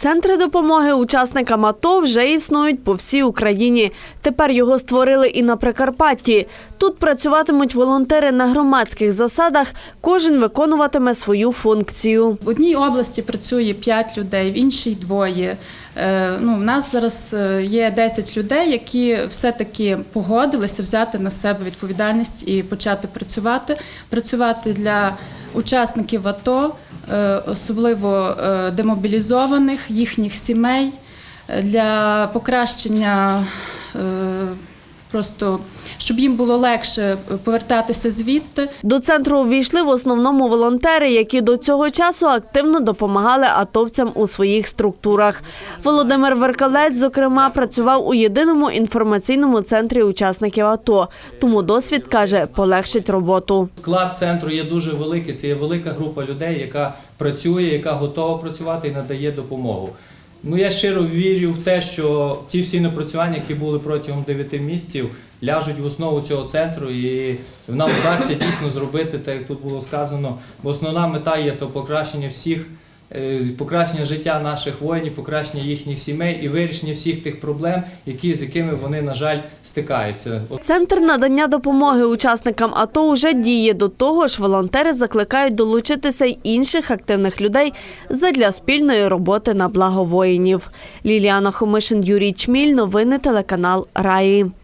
Центри допомоги учасникам АТО вже існують по всій Україні. Тепер його створили і на Прикарпатті. Тут працюватимуть волонтери на громадських засадах. Кожен виконуватиме свою функцію. В одній області працює 5 людей, в іншій двоє. Е, Ну, в нас зараз е, є 10 людей, які все-таки погодилися взяти на себе відповідальність і почати працювати. Працювати для учасників АТО, особливо е, демобілізованих, їхніх сімей, е, для покращення. Е, Просто щоб їм було легше повертатися звідти, До центру увійшли в основному волонтери, які до цього часу активно допомагали атовцям у своїх структурах. Володимир Веркалець, зокрема, працював у єдиному інформаційному центрі учасників АТО. Тому досвід каже, полегшить роботу. Склад центру є дуже великий. Це є велика група людей, яка працює, яка готова працювати і надає допомогу. Ну я щиро вірю в те, що ті всі напрацювання, які були протягом 9 місяців, ляжуть в основу цього центру, і нам вдасться дійсно зробити, так як тут було сказано. Бо основна мета є то покращення всіх. Е, Покращення життя наших воїнів, покращення їхніх сімей і вирішення всіх тих проблем, які з якими вони на жаль стикаються. Центр надання допомоги учасникам АТО уже діє. До того ж, волонтери закликають долучитися й інших активних людей задля спільної роботи на благо воїнів. Ліліана Хомишин, Юрій Чміль. Новини телеканал Раї.